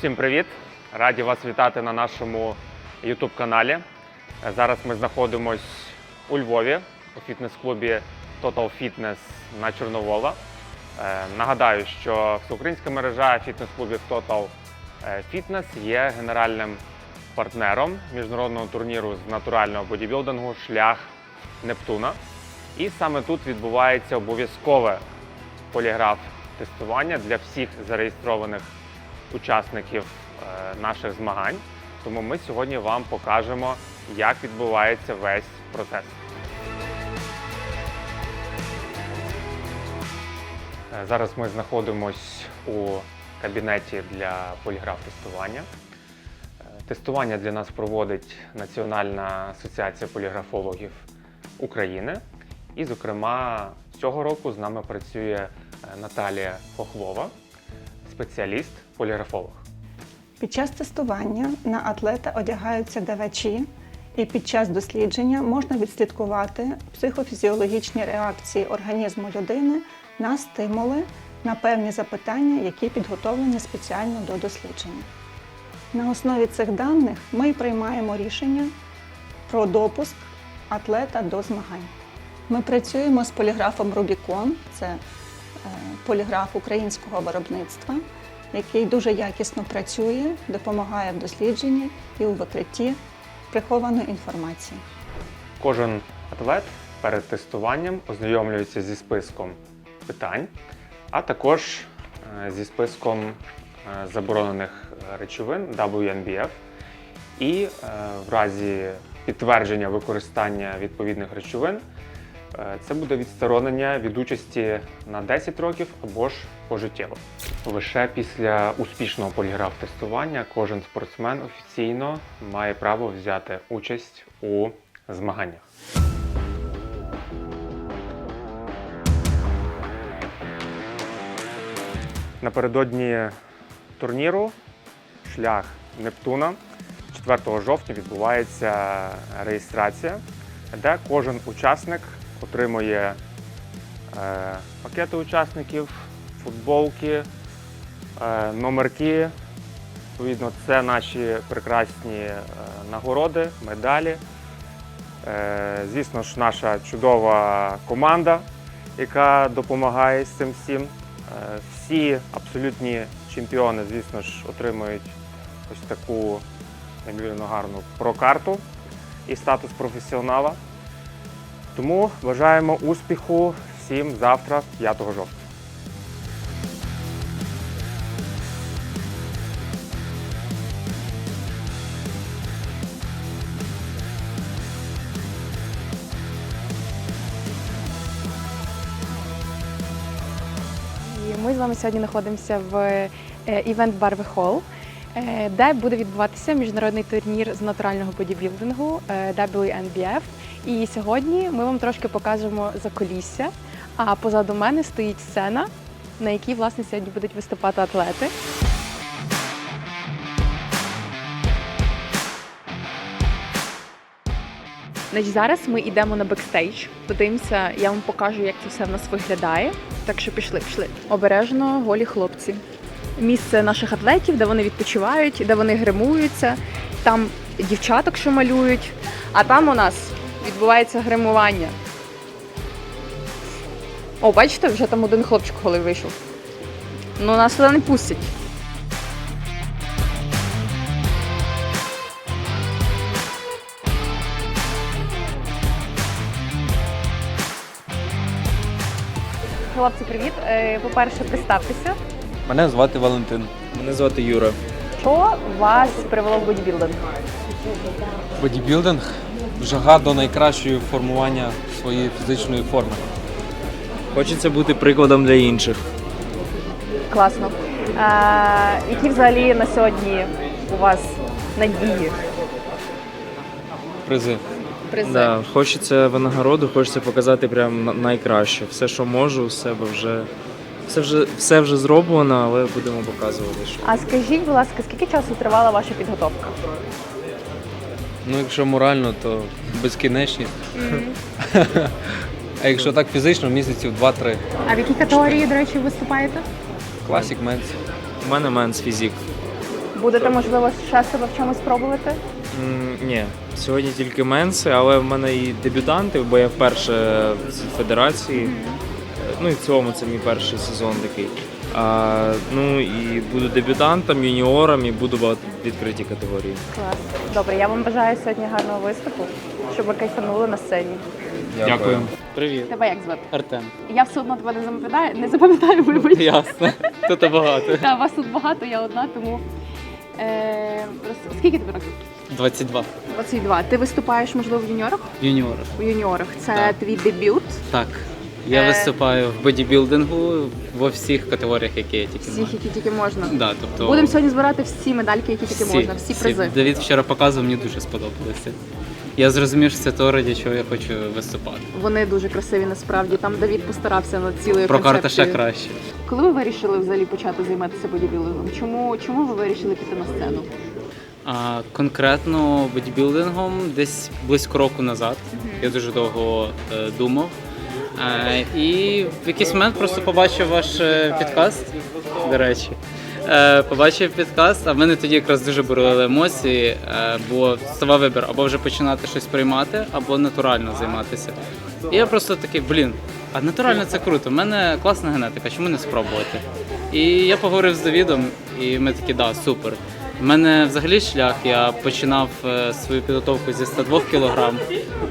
Усім привіт! Раді вас вітати на нашому YouTube каналі. Зараз ми знаходимось у Львові у фітнес-клубі Total Fitness на Чорновола. Е, Нагадаю, що всеукраїнська мережа фітнес-клубів Total е, Fitness є генеральним партнером міжнародного турніру з натурального бодібілдингу Шлях Нептуна. І саме тут відбувається обов'язкове поліграф тестування для всіх зареєстрованих учасників е, наших змагань. Тому ми сьогодні вам покажемо, як відбувається весь процес. Е, Зараз ми знаходимось у кабінеті для поліграф-тестування. Е, Тестування для нас проводить Національна асоціація поліграфологів України. І, зокрема, цього року з нами працює Наталія Хохлова, спеціаліст поліграфолог. Під час тестування на атлета одягаються давачі, і під час дослідження можна відслідкувати психофізіологічні реакції організму людини на стимули, на певні запитання, які підготовлені спеціально до дослідження. На основі цих даних ми приймаємо рішення про допуск атлета до змагань. Ми працюємо з поліграфом Rubicon, це поліграф українського виробництва, який дуже якісно працює, допомагає в дослідженні і у викритті прихованої інформації. Кожен атлет перед тестуванням ознайомлюється зі списком питань, а також е, зі списком е, заборонених речовин WNBF. І е, в разі підтвердження використання відповідних речовин це буде відсторонення від участі на 10 років або ж пожиттєво. Лише після успішного поліграф-тестування кожен спортсмен офіційно має право взяти участь у змаганнях. Напередодні турніру шлях Нептуна 4 жовтня відбувається реєстрація, де кожен учасник отримує е, пакети учасників, футболки, е, номерки. Відповідно, це наші прекрасні е, нагороди, медалі. Е, звісно ж, наша чудова команда, яка допомагає з цим всім. Е, всі абсолютні чемпіони, звісно ж, отримують ось таку неймовірно гарну прокарту і статус професіонала. Тому бажаємо успіху всім завтра, 5 жовтня. Ми з вами сьогодні знаходимося в івент Барви Холл, де буде відбуватися міжнародний турнір з натурального бодібілдингу е, WNBF. І сьогодні ми вам трошки покажемо закулісся. А позаду мене стоїть сцена, на якій власне сьогодні будуть виступати атлети. Значить, зараз ми йдемо на бекстейдж. Подивимося, я вам покажу, як це все в нас виглядає. Так що пішли, пішли. Обережно голі хлопці. Місце наших атлетів, де вони відпочивають, де вони гримуються. Там дівчаток, що малюють. А там у нас відбувається гримування. О, бачите, вже там один хлопчик голий вийшов. Ну, нас туди не пустять. Хлопці, привіт. Е, По-перше, представтеся. Мене звати Валентин. Мене звати Юра. Що вас привело в бодібілдинг? Бодібілдинг жага до найкращого формування своєї фізичної форми. Хочеться бути прикладом для інших. Класно. Е, які взагалі на сьогодні у вас надії? Призи. Призи? Да, хочеться винагороду, хочеться показати прям найкраще. Все, що можу, з себе вже. Все вже, все вже зроблено, але будемо показувати, що. А скажіть, будь ласка, скільки часу тривала ваша підготовка? Ну, якщо морально, то безкінечність. а якщо так фізично, місяців 2-3. А в якій категорії, до речі, виступаєте? Класік менс. У мене менс фізік. Будете, можливо, ще себе в чомусь пробувати? М, Ні, сьогодні тільки менси, але в мене і дебютанти, бо я вперше в цій федерації. Ну і в цілому це мій перший сезон такий. А, ну і буду дебютантом, юніором і буду в відкритій категорії. Клас. Добре, я вам бажаю сьогодні гарного виступу, щоб ви кайфанули на сцені. Дякую. Привіт, Тебе як звати? Артем. Я все одно тебе не запам'ятаю, не запам'ятаю, вибач. Ясно. Тут багато. Та вас тут багато, я одна, тому. Е, роз- скільки тобі років? 22. 22. Ти виступаєш, можливо, в юніорах? Юніор. У юніорах. Це Так. твій дебют. Так. Я Е. виступаю в бодібілдингу во всіх категоріях, які я тільки Всіх, можу. які тільки можна. Да, тобто Будемо сьогодні збирати всі медальки, які тільки можна, всі призи. Давід вчора показував, мені дуже сподобалося. Я зрозумів, що це то, раді чого я хочу виступати. Вони дуже красиві насправді. Там Давід постарався над цілою Про карта ще концепцією. краще. Коли ви вирішили взагалі почати займатися бодібілдингом? Чому, чому ви вирішили піти на сцену? А конкретно бодібілдингом десь близько року назад. Я дуже довго е, думав. І в якийсь момент просто побачив ваш е, підкаст, до речі. Е, побачив підкаст, а в мене тоді якраз дуже бурлили емоції, е, бо ставав вибір або вже починати щось приймати, або натурально займатися. І я просто такий, блін, а натурально це круто. У мене класна генетика, чому не спробувати? І я поговорив з Давідом, і ми такі, да, супер. У мене взагалі шлях, я починав е, свою підготовку зі 102 кг.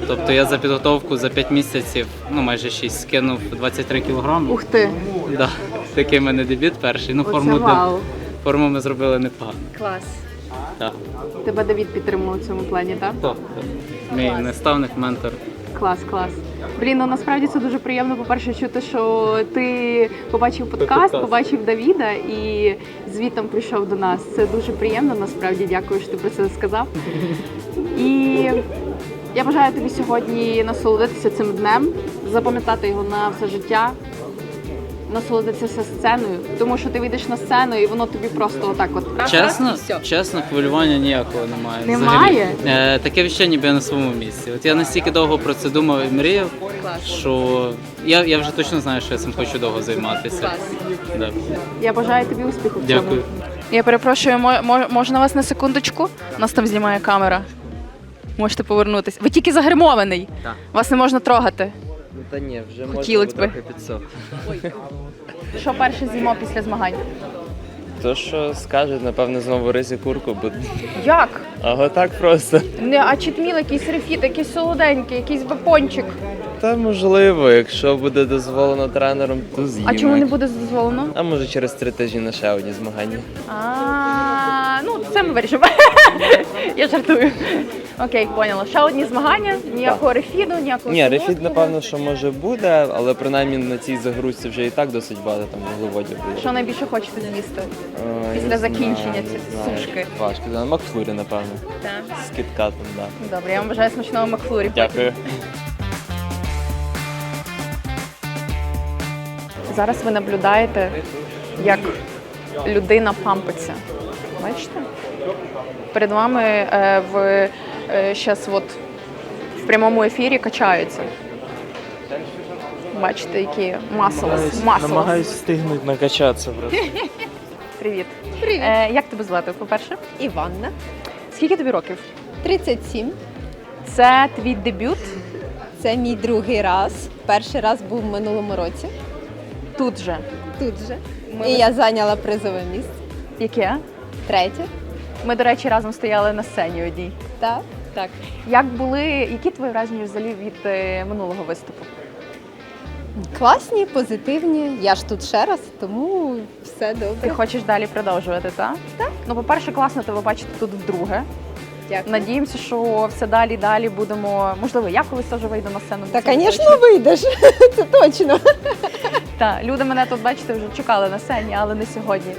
Тобто я за підготовку за 5 місяців, ну майже 6, скинув 23 кг. Ух ти! Да, такий в мене дебют перший. Ну, Оце форму, вау! форму ми зробили непогано. Клас. Так. Тебе Давід підтримував у цьому плані, так? То, мій наставник, ментор. Клас, клас. Блін, ну насправді це дуже приємно, по-перше, чути, що ти побачив подкаст. побачив Давіда і звітом прийшов до нас. Це дуже приємно, насправді дякую, що ти про це сказав. І я бажаю тобі сьогодні насолодитися цим днем, запам'ятати його на все життя, насолодитися сценою, тому що ти вийдеш на сцену і воно тобі просто отак от раз, Чесно, раз, і все. чесно, хвилювання ніякого немає. Немає? Взагалі. Е, таке відчуття, ніби я на своєму місці. От я настільки довго про це думав і мріяв, Клас. що я, я вже точно знаю, що я цим хочу довго займатися. Да. Я бажаю тобі успіху в цьому. Дякую. Я перепрошую, мо- мо- можна вас на секундочку? Нас там знімає камера. Можете повернутися. Ви тільки загримований. Так. Вас не можна трогати. Та ні, вже Хотілось можна би. трохи підсох. Що перше з'їмо після змагань? То, що скажуть, напевно, знову ризі курку, бо Як? ага так просто. Не, а читміл, якийсь рефіт, якийсь солоденький, якийсь бекончик. Та можливо, якщо буде дозволено тренером, то з'їмо. А чому не буде дозволено? А може через три тижні на ще одні змагання. А, ну це ми вирішимо. Я жартую. Окей, поняла. Ще одні змагання, ніякого рефіду, ніякого. Ні, рефіт, напевно, що може буде, але принаймні на цій загрузці вже і так досить багато там вуглеводів буде. Що найбільше хочете з'їсти? Ой, після не закінчення знаю, цієї знаю. сушки? Важко, да. Макфлурі, напевно. Так. З кіткатом, да. Добре, я вам бажаю смачного Макфлурі. Дякую. Зараз ви наблюдаєте, як людина пампиться. Бачите? Перед вами е, в зараз от в прямому ефірі качаються. Бачите, які маслос. маслос. Намагаюсь встигнути накачатися просто. Привіт. Привіт. Е, як тебе звати, по-перше? Іванна, Скільки тобі років? 37. Це твій дебют Це мій другий раз. Перший раз був в минулому році. тут же. Тут же. Ми І я зайняла призове місце. Яке? Третє. Ми, до речі, разом стояли на сцені одній. Так, так. Як були, які твої враження взагалі від е, минулого виступу? Класні, позитивні. Я ж тут ще раз, тому все добре. Ти хочеш далі продовжувати, так? Так. Ну, по-перше, класно тебе бачити тут вдруге. Дякую. Надіємося, що все далі і далі будемо. Можливо, я колись теж вийду на сцену. Та, звісно, вийдеш. Це точно. Так, люди мене тут, бачите, вже чекали на сцені, але не сьогодні.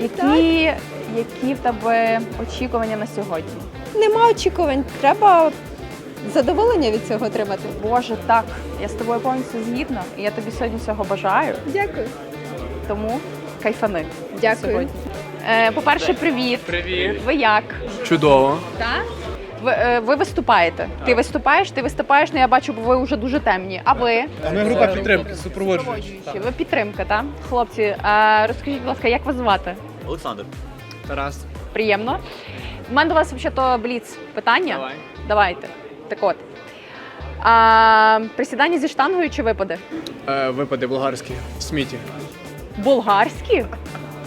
Які, які в тебе очікування на сьогодні? Нема очікувань. Треба задоволення від цього отримати. Боже, так, я з тобою повністю згідна, і я тобі сьогодні всього бажаю, Дякую. тому кайфани Дякую. сьогодні. Е, по-перше, привіт. Привіт. Ви як? Чудово. Так? Ви, е, ви виступаєте. Ти виступаєш, ти виступаєш, але я бачу, бо ви вже дуже темні. А ви? А ми група підтримки, супроводжуючі. Ви підтримка, так? Хлопці, а розкажіть, будь ласка, як вас звати? Олександр. Тарас. Приємно. У мене до вас взагалі бліц питання. Давай. Давайте. Так от. А, присідання зі штангою чи випади? Е, випади болгарські в сміті. Болгарські?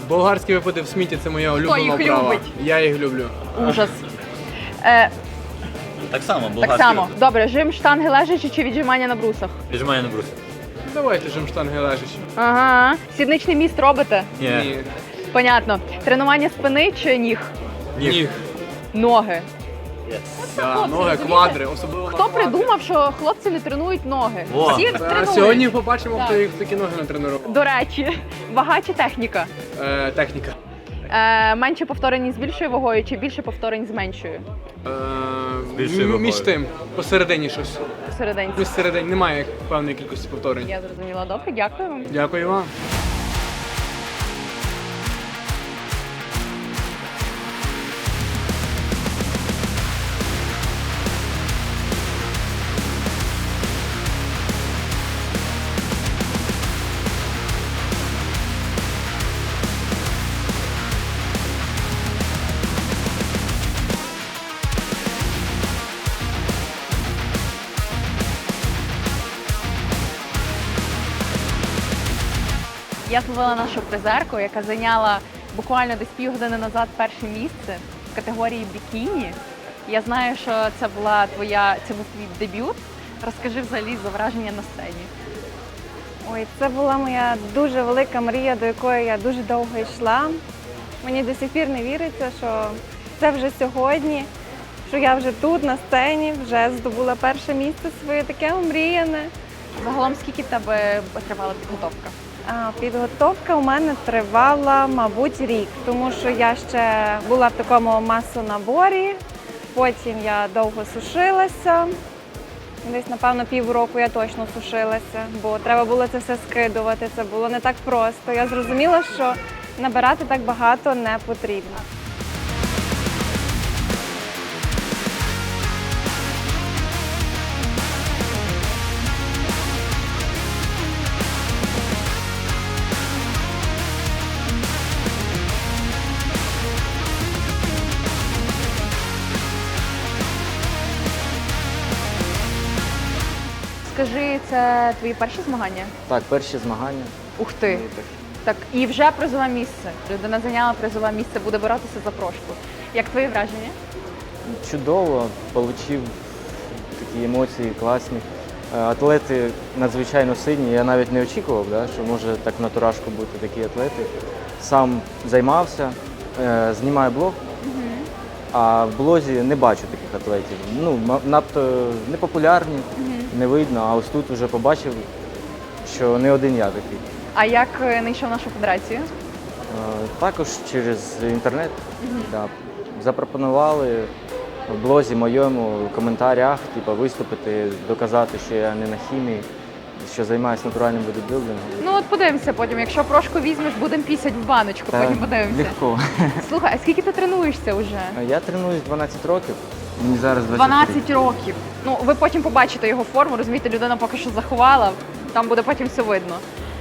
Болгарські випади в сміті це моя улюблена їх вправа. любить? Я їх люблю. Ужас. Е, Так само, так болгарський. само. Добре, жим штанги лежачи чи віджимання на брусах? Віджимання на брусі. Давайте жим штанги лежачі. Ага. Сідничний міст робите? Ні. Понятно. Тренування спини чи ніг? Ніг. Ноги. Да, ноги, квадри, особливо Хто на квадри. придумав, що хлопці не тренують ноги? Всі Е, тренують. Сьогодні побачимо, Так. хто їх такі ноги натренував. До речі, вага чи техніка? Е, техніка. Е, менше повторень з більшою вагою чи більше повторень з меншою? Е, більшою м- вагою. між тим, посередині щось. Посерединці. Середині немає певної кількості повторень. Я зрозуміла. Добре, дякую вам. Дякую вам. Я зловила нашу призерку, яка зайняла буквально десь півгодини назад перше місце в категорії бікіні. Я знаю, що це була твоя це був твій дебют. Розкажи взагалі за враження на сцені. Ой, це була моя дуже велика мрія, до якої я дуже довго йшла. Мені до сих пір не віриться, що це вже сьогодні, що я вже тут на сцені, вже здобула перше місце своє таке омріяне. Загалом скільки в тебе тривала підготовка? Підготовка у мене тривала, мабуть, рік, тому що я ще була в такому масонаборі, потім я довго сушилася. Десь, напевно, півроку я точно сушилася, бо треба було це все скидувати. Це було не так просто. Я зрозуміла, що набирати так багато не потрібно. Скажи, це твої перші змагання? Так, перші змагання. Ух ти. Так, і вже призове місце. Людина зайняла призове місце, буде боротися за прошку. Як твої враження? Чудово, отримав такі емоції класні. Е, Атлети надзвичайно сильні. Я навіть не очікував, да, що може так на туражку бути такі атлети. Сам займався, е, знімаю блог, а в блозі не бачу таких атлетів. Ну, надто непопулярні, не видно, а ось тут вже побачив, що не один я такий. А як не йшов нашу федерацію? Е, Також через інтернет да, запропонували в блозі моєму в коментарях типу, виступити, доказати, що я не на хімії, що займаюся натуральним бодібілдингом. Ну от подивимося потім. Якщо прошку візьмеш, будемо пісять в баночку, Та потім подивимося. Легко. Слухай, а скільки ти тренуєшся вже? Я тренуюсь 12 років, мені зараз 23. 12 років. Ну, ви потім побачите його форму, розумієте, людина поки що заховала, там буде потім все видно.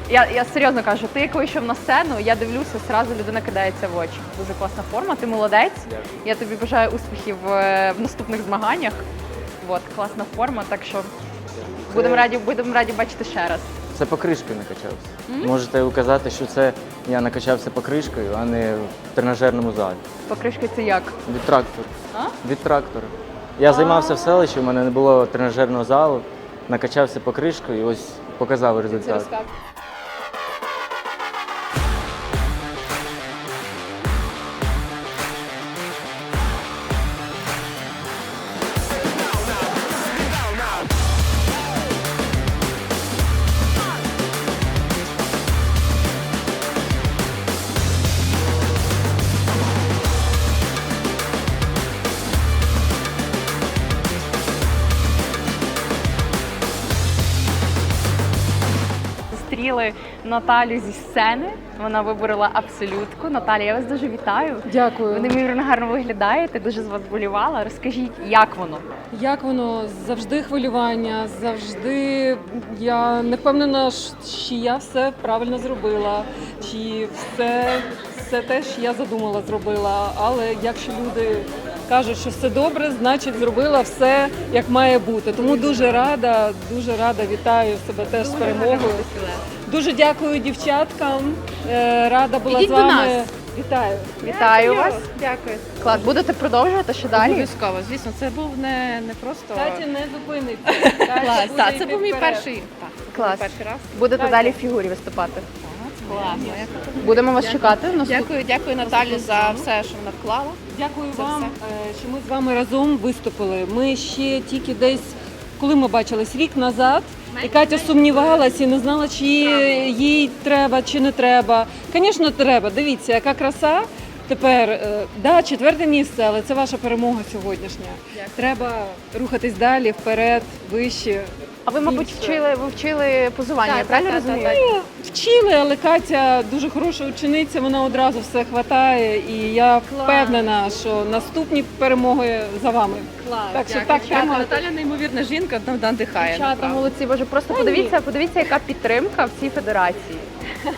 Я, я серйозно кажу, ти як вийшов на сцену, я дивлюся, зразу людина кидається в очі. Дуже класна форма, ти молодець. Я тобі бажаю успіхів е, в наступних змаганнях. От, класна форма, так що будемо раді, будемо раді бачити ще раз. Це покришкою накачався. Можете указати, що це я накачався покришкою, а не в тренажерному залі. Покришки це як? Від трактору. А? Від трактора. Я займався в селищі, у мене не було тренажерного залу, накачався покришкою і ось показав Це результат. розказ. Наталю зі сцени. Вона виборола абсолютку. Наталя, я вас дуже вітаю. Дякую. Ви неймовірно гарно виглядаєте, дуже з вас болівала. Розкажіть, як воно? Як воно завжди хвилювання, завжди я не впевнена, чи я все правильно зробила, чи все все те, що я задумала, зробила. Але якщо люди кажуть, що все добре, значить зробила все як має бути. Тому дуже рада, дуже рада, вітаю себе теж з перемогою. Дуже дякую дівчаткам. Е, Рада була Ідіть з до вами. нас. Вітаю. Вітаю вас. Дякую. Клас, будете продовжувати ще далі? Обов'язково, звісно, це був не, не просто Катя не зупиниться. Клас. буде Так, це йти був мій вперед. перший, так, Клас. перший раз. Будете далі в фігурі виступати. Класно. Будемо вас чекати. Наступ- Дякую, дякую Наталі за все, що вона вклала. Дякую вам, е, що ми з вами разом виступили. Ми ще тільки десь, коли ми бачились рік назад, і Катя сумнівалася і не знала, чи їй треба, чи не треба. Звісно, треба. Дивіться, яка краса. Тепер, е, да, четверте місце, але це ваша перемога сьогоднішня. Треба рухатись далі, вперед, вище. А ви, мабуть, вчили, ви вчили позування, я правильно розумію? Вчили, але Катя дуже хороша учениця, вона одразу все хватає, і я впевнена, що наступні перемоги за вами. Так що так тримати. Наталя неймовірна жінка, нам надихає. Дівчата, направду. молодці, боже, просто подивіться, подивіться, яка підтримка в цій федерації.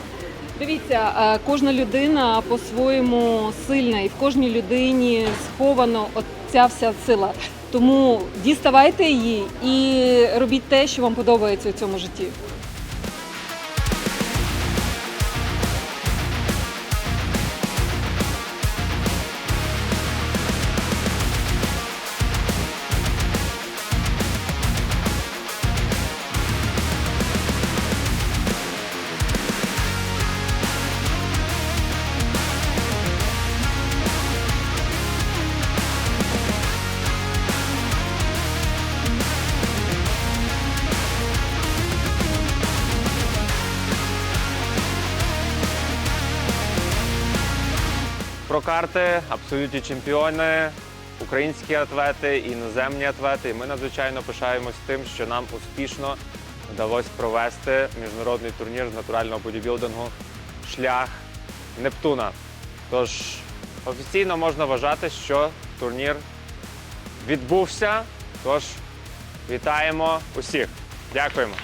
Дивіться, е, кожна людина по-своєму сильна, і в кожній людині сховано от ця вся сила. Тому діставайте її і робіть те, що вам подобається у цьому житті. Про карти, абсолютні чемпіони, українські атлети, іноземні атлети. І ми надзвичайно пишаємось тим, що нам успішно вдалося провести міжнародний турнір з натурального бодібілдингу Шлях Нептуна. Тож офіційно можна вважати, що турнір відбувся. Тож вітаємо усіх. Дякуємо.